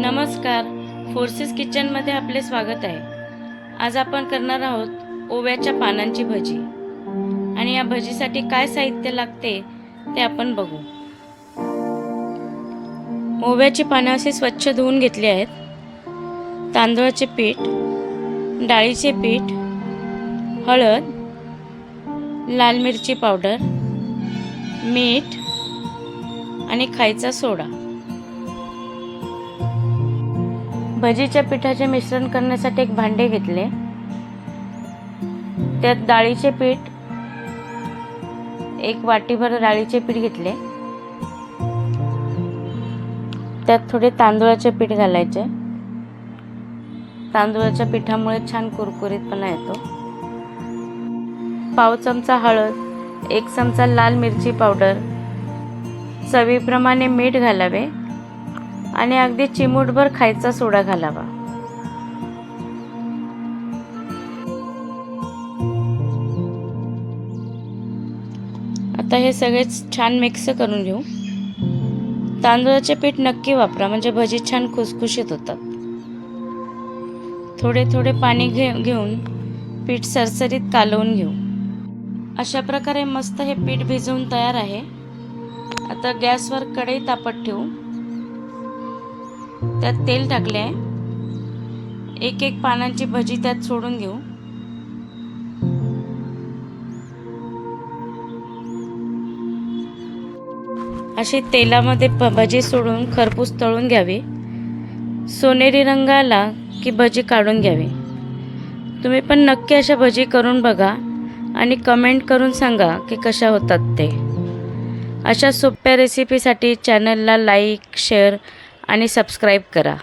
नमस्कार. फोर्सेस किचनमध्ये आपले स्वागत आहे. आज आपण करणार आहोत ओव्याच्या पानांची भजी. आणि या भजीसाठी काय साहित्य लागते ते आपण बघू. ओव्याची पानं असे स्वच्छ धुवून घेतली आहेत. तांदळाचे पीठ डाळीचे पीठ हळद लाल मिरची पावडर मीठ आणि खायचा सोडा. भजीच्या पिठाचे मिश्रण करण्यासाठी एक भांडे घेतले. त्यात डाळीचे पीठ एक वाटीभर डाळीचे पीठ घेतले. त्यात थोडे तांदूळाचे पीठ घालायचे. तांदूळाच्या पिठामुळे छान कुरकुरीतपणा येतो. पाव चमचा हळद एक चमचा लाल मिरची पावडर चवीप्रमाणे मीठ घालावे. आणि अगदी चिमूटभर खायचा सोडा घालावा. आता हे सगळेच छान मिक्स करून घेऊ. तांदूळाचे पीठ नक्की वापरा म्हणजे भजी छान खुसखुशीत होतात. थोडे थोडे पाणी घे घेऊन पीठ सरसरीत कालवून घेऊ. अशा प्रकारे मस्त हे पीठ भिजवून तयार आहे. आता गॅसवर कढई तापत ठेवू. त्यात तेल टाकले आहे. एक एक पानांची भजी त्यात सोडून घेऊ. अशी तेलामध्ये प- भजी सोडून खरपूस तळून घ्यावी. सोनेरी रंग आला की भजी काढून घ्यावी. तुम्ही पण नक्की अशा भजी करून बघा आणि कमेंट करून सांगा की कशा होतात ते. अशा सोप्या रेसिपीसाठी चॅनलला लाईक शेअर आणि सबस्क्राईब करा.